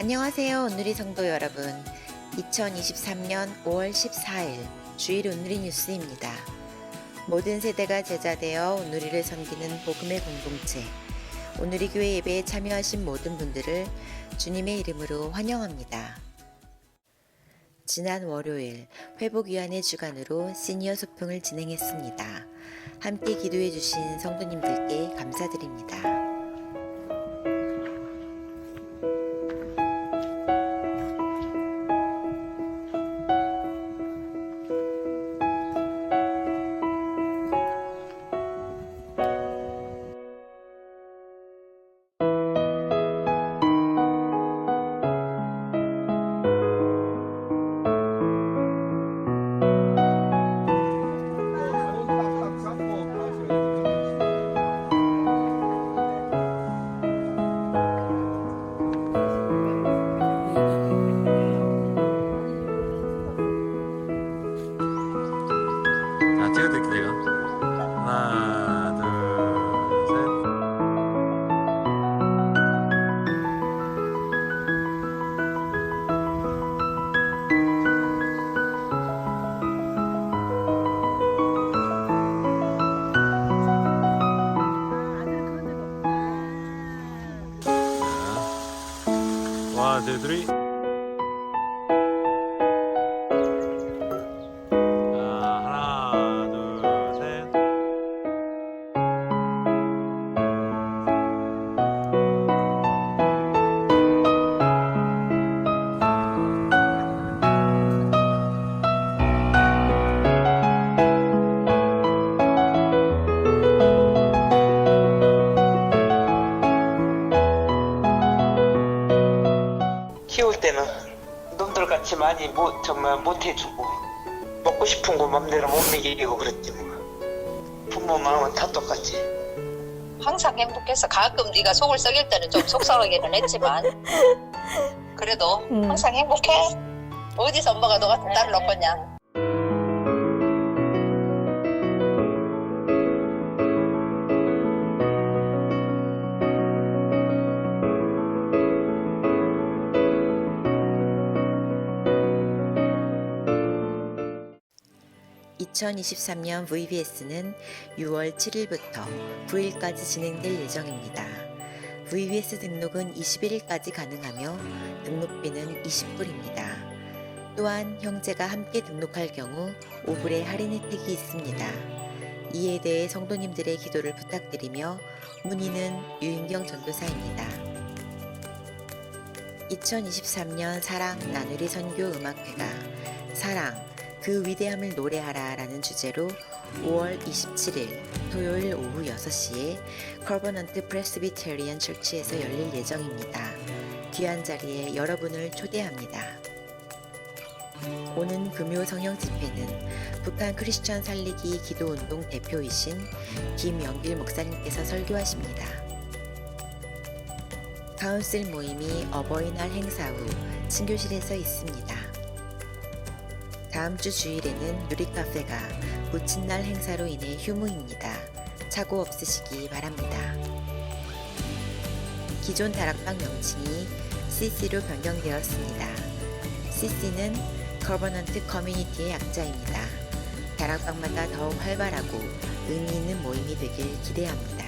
안녕하세요. 오늘의 성도 여러분. 2023년 5월 14일 주일 오늘의 뉴스입니다. 모든 세대가 제자되어 오늘이를 섬기는 복음의 공동체. 오늘의 교회 예배에 참여하신 모든 분들을 주님의 이름으로 환영합니다. 지난 월요일 회복위안회 주간으로 시니어 소풍을 진행했습니다. 함께 기도해 주신 성도님들께 감사드립니다. 원, 투, 쓰 같이 많이 못 정말 못 해주고 먹고 싶은 거 맘대로 못 먹이고 그랬지 뭐. 부모 마음은 다 똑같지. 항상 행복해서 가끔 네가 속을 썩일 때는 좀 속상하기는 했지만 그래도 항상 행복해. 어디서 엄마가 너 같은 딸을 얻겠냐 (2023년) VBS는 (6월 7일부터) (9일까지) 진행될 예정입니다. VBS 등록은 (21일까지) 가능하며 등록비는 (20불입니다) 또한 형제가 함께 등록할 경우 (5불의) 할인 혜택이 있습니다. 이에 대해 성도님들의 기도를 부탁드리며 문의는 유인경 전도사입니다. 2023년 사랑 나누리 선교 음악회가 사랑 그 위대함을 노래하라 라는 주제로 5월 27일 토요일 오후 6시에 커버넌트 프레스비테리언 철치에서 열릴 예정입니다. 귀한 자리에 여러분을 초대합니다. 오는 금요 성령 집회는 북한 크리스천 살리기 기도운동 대표이신 김영길 목사님께서 설교하십니다. 카운슬 모임이 어버이날 행사 후 친교실에서 있습니다. 다음 주 주일에는 누리카페가 모친날 행사로 인해 휴무입니다. 착오 없으시기 바랍니다. 기존 다락방 명칭이 CC로 변경되었습니다. CC는 커버넌트 커뮤니티의 약자입니다. 다락방마다 더욱 활발하고 의미 있는 모임이 되길 기대합니다.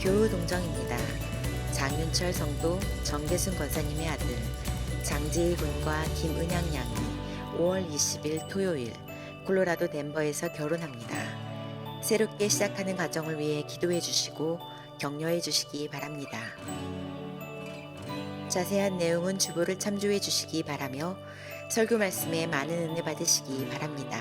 교우 동정입니다. 장윤철 성도 정대순 권사님의 아들 장지일 군과 김은양 양이 5월 20일 토요일 콜로라도 덴버에서 결혼합니다. 새롭게 시작하는 가정을 위해 기도해 주시고 격려해 주시기 바랍니다. 자세한 내용은 주보를 참조해 주시기 바라며 설교 말씀에 많은 은혜 받으시기 바랍니다.